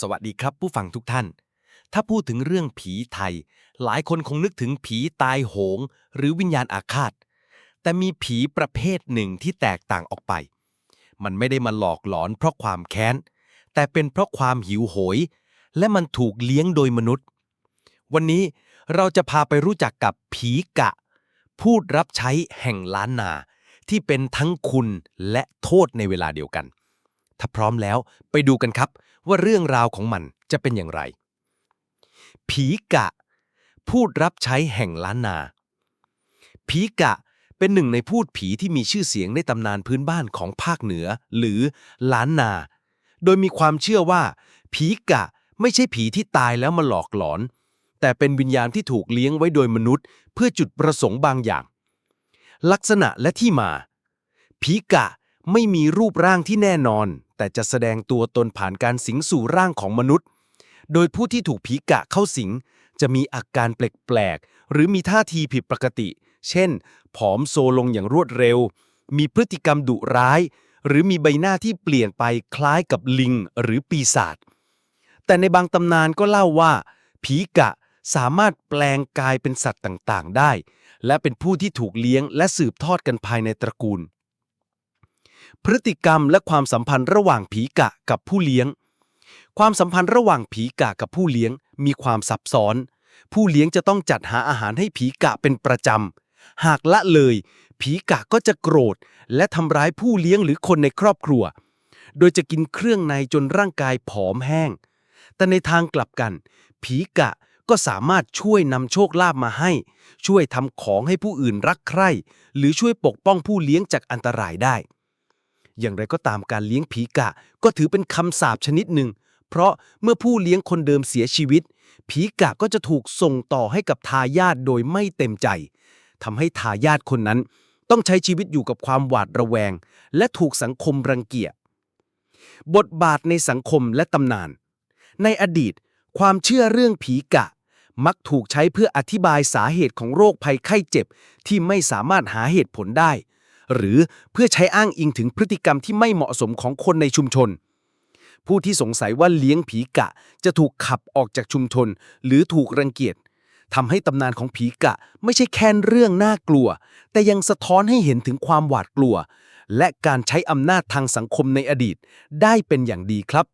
สวัสดีครับผู้ฟังทุกท่าน ถ้าพูดถึงเรื่องผีไทย หลายคนคงนึกถึงผีตายโหง หรือวิญญาณอาฆาต แต่มีผีประเภทหนึ่งที่แตกต่างออกไป มันไม่ได้มาหลอกหลอนเพราะความแค้น แต่เป็นเพราะความหิวโหย และมันถูกเลี้ยงโดยมนุษย์ วันนี้เราจะพาไปรู้จักกับผีกะ พูดรับใช้แห่งล้านนา ที่เป็นทั้งคุณและโทษในเวลาเดียวกัน ถ้าพร้อมแล้วไปดูกันครับ ว่าเรื่องราวของมันจะเป็นอย่างไร ผีกะ พูดรับใช้แห่งล้านนา ผีกะเป็นหนึ่งในพูดผีที่มีชื่อเสียงในตำนานพื้นบ้านของภาคเหนือ หรือล้านนา โดยมีความเชื่อว่า ผีกะไม่ใช่ผีที่ตายแล้วมาหลอกหลอน แต่เป็นวิญญาณที่ถูกเลี้ยงไว้โดยมนุษย์ เพื่อจุดประสงค์บางอย่าง ลักษณะและที่มา ผีกะไม่มีรูปร่างที่แน่นอน แต่จะแสดงตัวตนผ่านการสิงสู่ร่างของมนุษย์ โดยผู้ที่ถูกผีกะเข้าสิง จะมีอาการแปลกๆ หรือมีท่าทีผิดปกติ เช่น ผอมโซลงอย่างรวดเร็ว มีพฤติกรรมดุร้าย หรือมีใบหน้าที่เปลี่ยนไปคล้ายกับลิงหรือปีศาจ แต่ในบางตำนานก็เล่าว่า ผีกะสามารถแปลงกายเป็นสัตว์ต่างๆ ได้ และเป็นผู้ที่ถูกเลี้ยงและสืบทอดกันภายในตระกูล พฤติกรรมและความสัมพันธ์ระหว่างผีกะกับผู้เลี้ยง ความสัมพันธ์ระหว่างผีกะกับผู้เลี้ยงมีความซับซ้อน ผู้เลี้ยงจะต้องจัดหาอาหารให้ผีกะเป็นประจำ หากละเลย ผีกะก็จะโกรธ และทำร้ายผู้เลี้ยงหรือคนในครอบครัว โดยจะกินเครื่องในจนร่างกายผอมแห้ง แต่ในทางกลับกัน ผีกะก็สามารถช่วยนำโชคลาภมาให้ ช่วยทำของให้ผู้อื่นรักใคร่ หรือช่วยปกป้องผู้เลี้ยงจากอันตรายได้ อย่างไรก็ตามการเลี้ยงผีกะ ก็ถือเป็นคำสาปชนิดหนึ่ง เพราะเมื่อผู้เลี้ยงคนเดิมเสียชีวิต ผีกะก็จะถูกส่งต่อให้กับทายาทโดยไม่เต็มใจทำให้ทายาทคนนั้น ต้องใช้ชีวิตอยู่กับความหวาดระแวง และถูกสังคมรังเกียจบทบาทในสังคมและตำนาน ในอดีต ความเชื่อเรื่องผีกะ มักถูกใช้เพื่ออธิบายสาเหตุของโรคภัยไข้เจ็บ ที่ไม่สามารถหาเหตุผลได้ หรือเพื่อใช้อ้างอิงถึงพฤติกรรมที่ไม่เหมาะสมของคนในชุมชน ผู้ที่สงสัยว่าเลี้ยงผีกะจะถูกขับออกจากชุมชน หรือถูกรังเกียจทำให้ตำนานของผีกะไม่ใช่แค่เรื่องน่ากลัว แต่ยังสะท้อนให้เห็นถึงความหวาดกลัว และการใช้อำนาจทางสังคมในอดีต ได้เป็นอย่างดีครับ